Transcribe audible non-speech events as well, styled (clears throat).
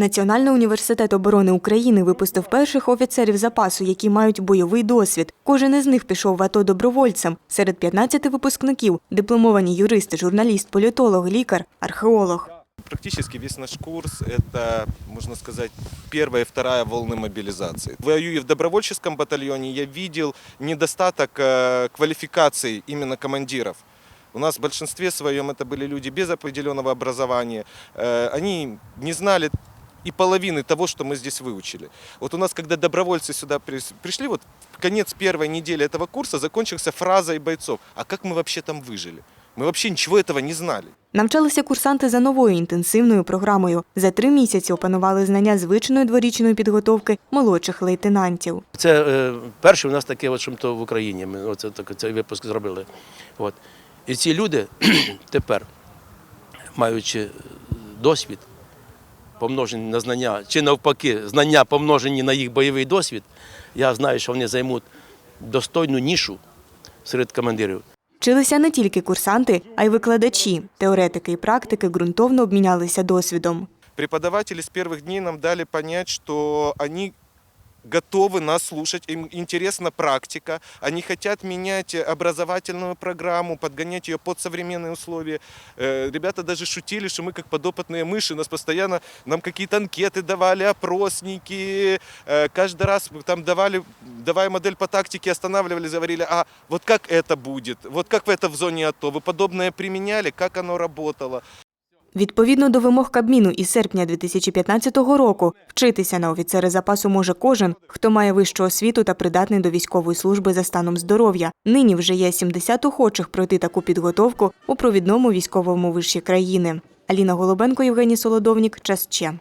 Національний університет оборони України випустив перших офіцерів запасу, які мають бойовий досвід. Кожен із них пішов в АТО добровольцем. Серед 15 випускників дипломовані юристи, журналіст, політолог, лікар, археолог. Практически весь наш курс – это, можно сказать, первая и вторая волны мобилизации. Воюя в добровольческом батальоне, я видел недостаток э, квалификаций именно командиров. У нас в большинстве своем это были люди без определенного образования. Э, Они не знали и половины того, что мы здесь выучили. Вот у нас, когда добровольцы сюда прис- пришли, вот конец первой недели этого курса закончился фразой бойцов «А как мы вообще там выжили?» Мы вообще ничего этого не знали. Навчалися курсанти за новою інтенсивною програмою. За три місяці опанували знання звичної дворічної підготовки молодших лейтенантів. Це е, перше у нас таке, от, що то в Україні. Ми оце, так, цей випуск зробили. От. І ці люди (clears throat) тепер, маючи досвід, помножені на знання, чи навпаки, знання помножені на їх бойовий досвід, я знаю, що вони займуть достойну нішу серед командирів. Вчилися не тільки курсанти, а й викладачі. Теоретики і практики ґрунтовно обмінялися досвідом. Преподаватели с первых дней нам дали понять, что они готовы нас слушать, им интересна практика, они хотят менять образовательную программу, подгонять ее под современные условия. Э, Ребята даже шутили, что мы как подопытные мыши, нас постоянно, нам какие-то анкеты давали, опросники, Э, каждый раз мы там давали, давая модель по тактике, останавливались, говорили, а вот как это будет, вот как это в зоне АТО, вы подобное применяли, как оно работало. Відповідно до вимог Кабміну із серпня 2015 року вчитися на офіцери запасу може кожен, хто має вищу освіту та придатний до військової служби за станом здоров'я. Нині вже є 70 охочих пройти таку підготовку у провідному військовому виші країни. Аліна Голубенко, Євгеній Солодовнік. Час Че.